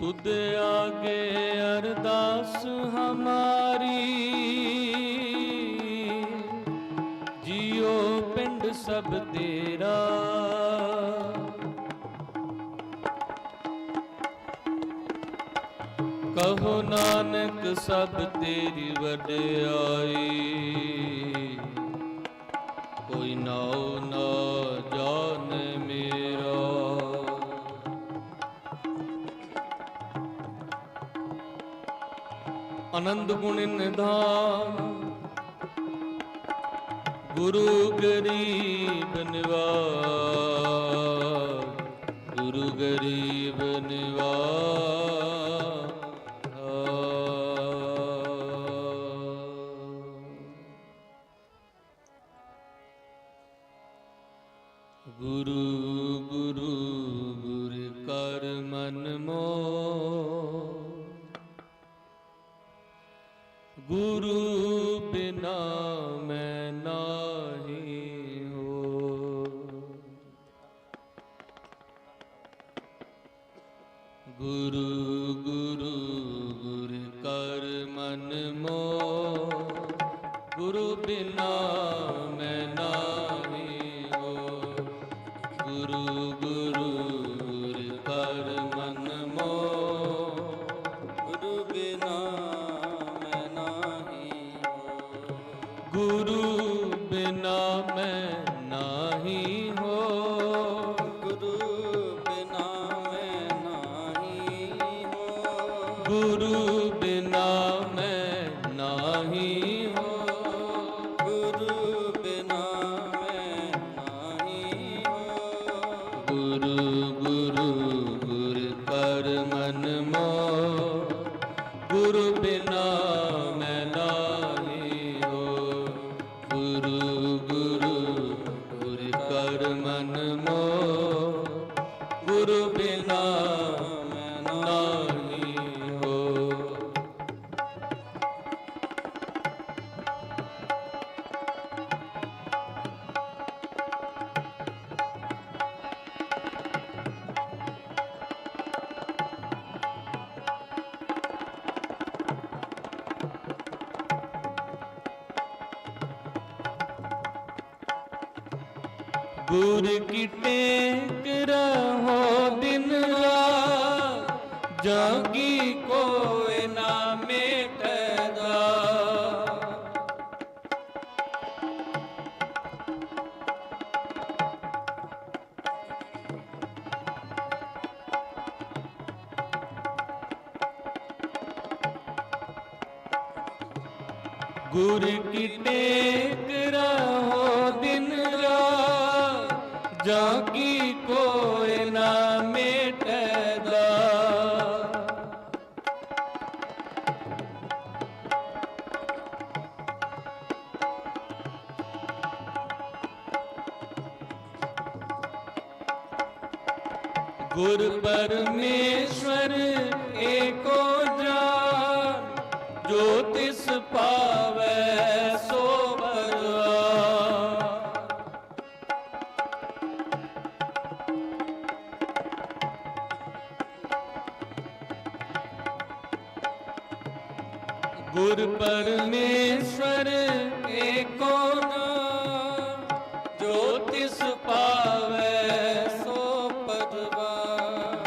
ਤੁਧ ਆਗੇ ਅਰਦਾਸ ਹਮਾਰੀ। ਜਿਉ ਪਿੰਡ ਸਭ ਤੇਰਾ। ਕਹੋ ਨਾਨਕ ਸਭ ਤੇਰੀ ਵਡਿਆਈ। ਕੋਈ ਨਾਉ ਨਾ ਆਨੰਦ ਗੁਣ ਨਿਧਾਨ। ਗੁਰੂ ਗਰੀਬ ਨਿਵਾਜ ਗੁਰੂ ਗਰੀਬ ਨਿਵਾਜ ਗੁਰੂ ਗੁਰੂ, ਗੁਰ ਕਰ ਮਨ ਮੋ ਗੁਰੂ ਬਿਨਾ ਮੈਂ ਨਾਹੀ ਹੋ। ਗੁਰੂ ਗੁਰੂ ਬਿਨਾ ਮੈਂ ਨਾਹੀ ਗੁਰ ਕੀ ਟੇਕ ਰਹੋ ਦਿਨ ਰਾਤ, ਜਾਗੀ ਕੋਇ ਨਾ ਮੇਟਦਾ। ਗੁਰ ਕੀ ਟੇਕ ਰਹੋ ਦਿਨ ਰਾਤ ਜਾਗੀ ਕੋਇ ਨਾ ਮੇਟਦਾ। ਗੁਰ ਪਰਮੇਸ਼ਵਰ ਗੁਰ ਪਰਮੇਸ਼ਵਰ ਏਕੋ ਨਾਮ ਜੋ ਤਿਸ ਪਾਵੈ ਸੋ ਪਰਵਾ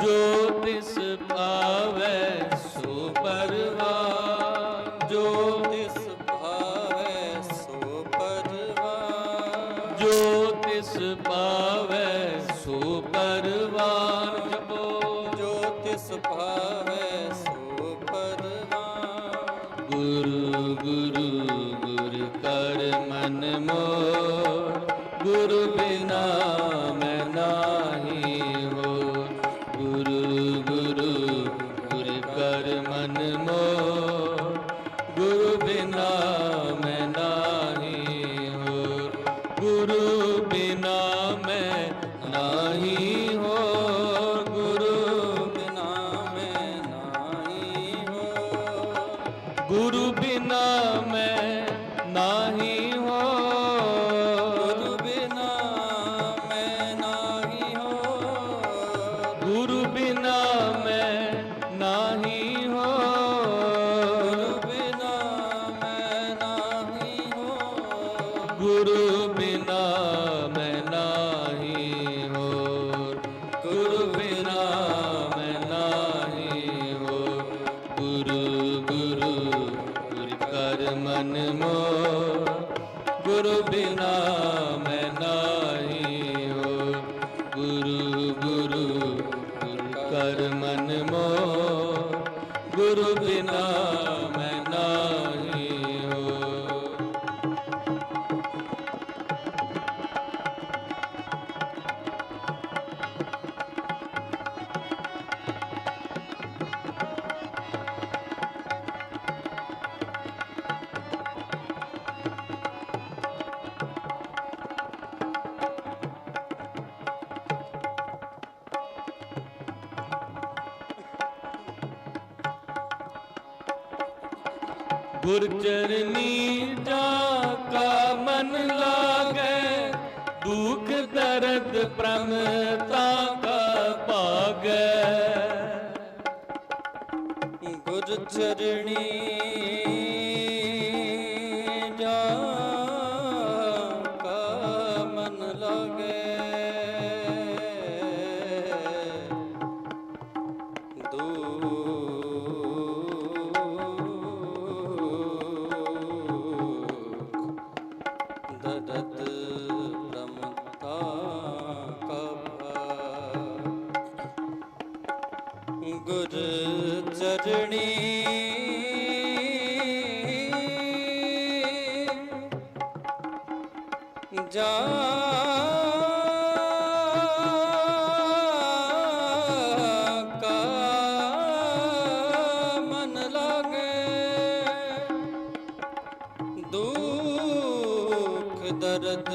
ਜੋ ਤਿਸ ਪਾਵੈ ਸੋ ਪਰਵਾਨ ਜੋ ਤਿਸ ਭਾਵੈ ਸੋ ਪਰਵਾ ਜੋ ਤਿਸ ਪਾਵੈ ਸੋ ਪਰਵਾਨ ਜਪੋ ਜੋ ਤਿਸ ਗੁਰੂ ਬਿਨਾ ਗੁਰ ਚਰਨੀ ਜਾ ਕਾ ਮਨ ਲਾਗੈ ਦੁਖ ਦਰਦ ਪ੍ਰਮਤਾ ਕਾ ਭਾਗੈ। ਗੁਰ ਚਰਣੀ ਜਾ ਦੁਖ ਦਦਤ ਪ੍ਰਮਤਾ ਗੁਰ ਚਰਣੀ ਜਾ ਦਰਦ